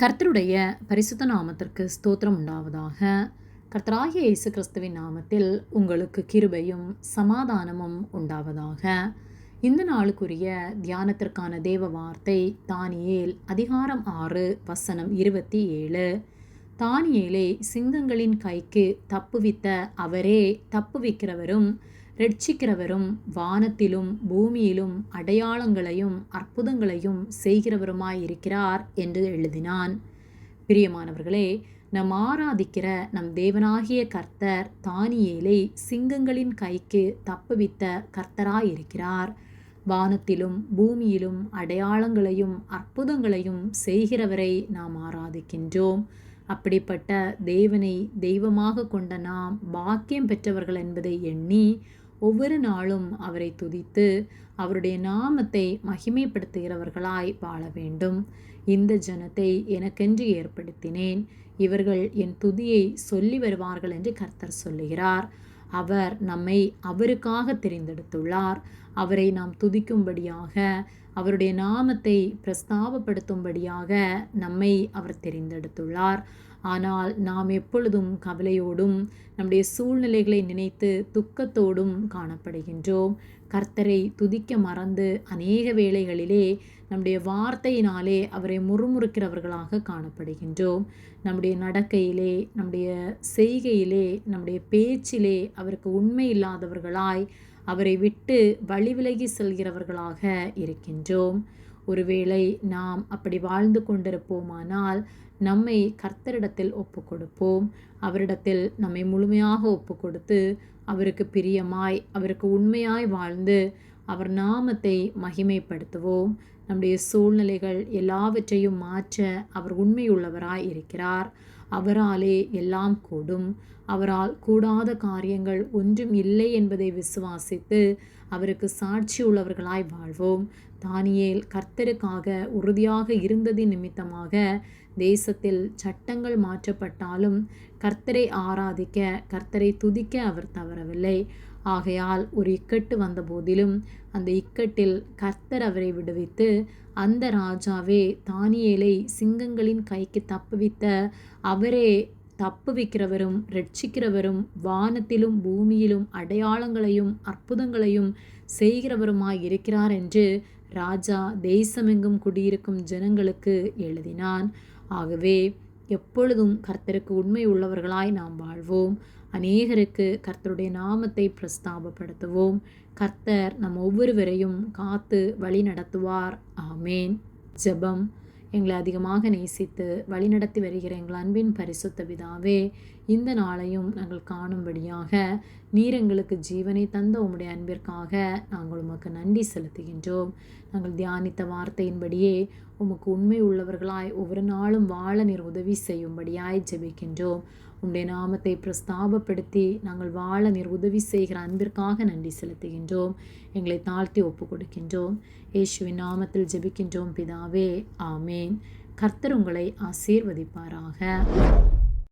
கர்த்தருடைய பரிசுத்த நாமத்திற்கு ஸ்தோத்திரம் உண்டாவதாக. கர்த்தராகிய இயேசு கிறிஸ்துவின் நாமத்தில் உங்களுக்கு கிருபையும் சமாதானமும் உண்டாவதாக. இந்த நாளுக்குரிய தியானத்திற்கான தேவ வார்த்தை தானியேல் அதிகாரம் ஆறு வசனம் இருபத்தி ஏழு. தானியேலை சிங்கங்களின் கைக்கு தப்புவித்த அவரே தப்புவிக்கிறவரும் ரட்சிக்கிறவரும் வானத்திலும் பூமியிலும் அடையாளங்களையும் அற்புதங்களையும் செய்கிறவருமாயிருக்கிறார் என்று எழுதினான். பிரியமானவர்களே நம் ஆராதிக்கிற நம் தேவனாகிய கர்த்தர் தானியேலை சிங்கங்களின் கைக்கு தப்புவித்த கர்த்தராயிருக்கிறார். வானத்திலும் பூமியிலும் அடையாளங்களையும் அற்புதங்களையும் செய்கிறவரை நாம் ஆராதிக்கின்றோம். அப்படிப்பட்ட தேவனை தெய்வமாக கொண்ட நாம் பாக்கியம் பெற்றவர்கள் என்பதை எண்ணி ஒவ்வொரு நாளும் அவரை துதித்து அவருடைய நாமத்தை மகிமைப்படுத்துகிறவர்களாய் வாழ வேண்டும். இந்த ஜனத்தை எனக்கென்று ஏற்படுத்தினேன். இவர்கள் என் துதியை சொல்லி வருவார்கள் என்று கர்த்தர் சொல்லுகிறார். அவர் நம்மை அவருக்காக தெரிந்தெடுத்துள்ளார். அவரை நாம் துதிக்கும்படியாக அவருடைய நாமத்தை பிரஸ்தாபப்படுத்தும்படியாக நம்மை அவர் தெரிந்தெடுத்துள்ளார். ஆனால் நாம் எப்பொழுதும் கவலையோடும் நம்முடைய சூழ்நிலைகளை நினைத்து துக்கத்தோடும் காணப்படுகின்றோம். கர்த்தரை துதிக்க மறந்து அநேக வேளைகளிலே நம்முடைய வார்த்தையினாலே அவரை முறுமுறுக்கிறவர்களாக காணப்படுகின்றோம். நம்முடைய நடக்கையிலே நம்முடைய செய்கையிலே நம்முடைய பேச்சிலே அவருக்கு உண்மை இல்லாதவர்களாய் அவரை விட்டு வழி விலகி செல்கிறவர்களாக இருக்கின்றோம். ஒருவேளை நாம் அப்படி வாழ்ந்து கொண்டிருப்போமானால் நம்மை கர்த்தரிடத்தில் ஒப்பு கொடுப்போம் அவரிடத்தில் நம்மை முழுமையாக ஒப்பு கொடுத்து அவருக்கு பிரியமாய் அவருக்கு உண்மையாய் வாழ்ந்து அவர் நாமத்தை மகிமைப்படுத்துவோம். நம்முடைய சூழ்நிலைகள் எல்லாவற்றையும் மாற்ற அவர் உண்மையுள்ளவராய் இருக்கிறார். அவராலே எல்லாம் கூடும். அவரால் கூடாத காரியங்கள் ஒன்றும் இல்லை என்பதை விசுவாசித்து அவருக்கு சாட்சி உள்ளவர்களாய் வாழ்வோம். தானியேல் கர்த்தருக்காக உறுதியாக இருந்ததின் நிமித்தமாக தேசத்தில் சட்டங்கள் மாற்றப்பட்டாலும் கர்த்தரை ஆராதிக்க கர்த்தரை துதிக்க அவர் தவறவில்லை. ஆகையால் ஒரு இக்கட்டு வந்த போதிலும் அந்த இக்கட்டில் கர்த்தர் அவரை விடுவித்து அந்த ராஜாவே தானியேலை சிங்கங்களின் கைக்கு தப்புவித்த அவரே தப்புவிக்கிறவரும் ரட்சிக்கிறவரும் வானத்திலும் பூமியிலும் அடையாளங்களையும் அற்புதங்களையும் செய்கிறவருமாய் இருக்கிறார் என்று ராஜா தேசமெங்கும் குடியிருக்கும் ஜனங்களுக்கு எழுதினான். ஆகவே எப்பொழுதும் கர்த்தருக்கு உண்மை உள்ளவர்களாய் நாம் வாழ்வோம். அநேகருக்கு கர்த்தருடைய நாமத்தை பிரஸ்தாபப்படுத்துவோம். கர்த்தர் நம் ஒவ்வொருவரையும் காத்து வழி நடத்துவார் ஆமேன். ஜெபம். எங்களை அதிகமாக நேசித்து வழிநடத்தி வருகிற எங்கள் அன்பின் பரிசுத்த விதாவே இந்த நாளையும் நாங்கள் காணும்படியாக நீர் எங்களுக்கு ஜீவனை தந்த உம்முடைய அன்பிற்காக நாங்கள் உமக்கு நன்றி செலுத்துகின்றோம். நாங்கள் தியானித்த வார்த்தையின்படியே உமக்கு உண்மை உள்ளவர்களாய் ஒவ்வொரு நாளும் வாழ நீர் உதவி செய்யும்படியாய் ஜெபிக்கின்றோம். உம்முடைய நாமத்தை பிரஸ்தாபப்படுத்தி நாங்கள் வாழ நீர் உதவி செய்கிற அன்பிற்காக நன்றி செலுத்துகின்றோம். எங்களை தாழ்த்தி ஒப்பு கொடுக்கின்றோம் இயேசுவின் நாமத்தில் ஜெபிக்கின்றோம் பிதாவே. ஆமேன். கர்த்தர் உங்களை ஆசீர்வதிப்பாராக.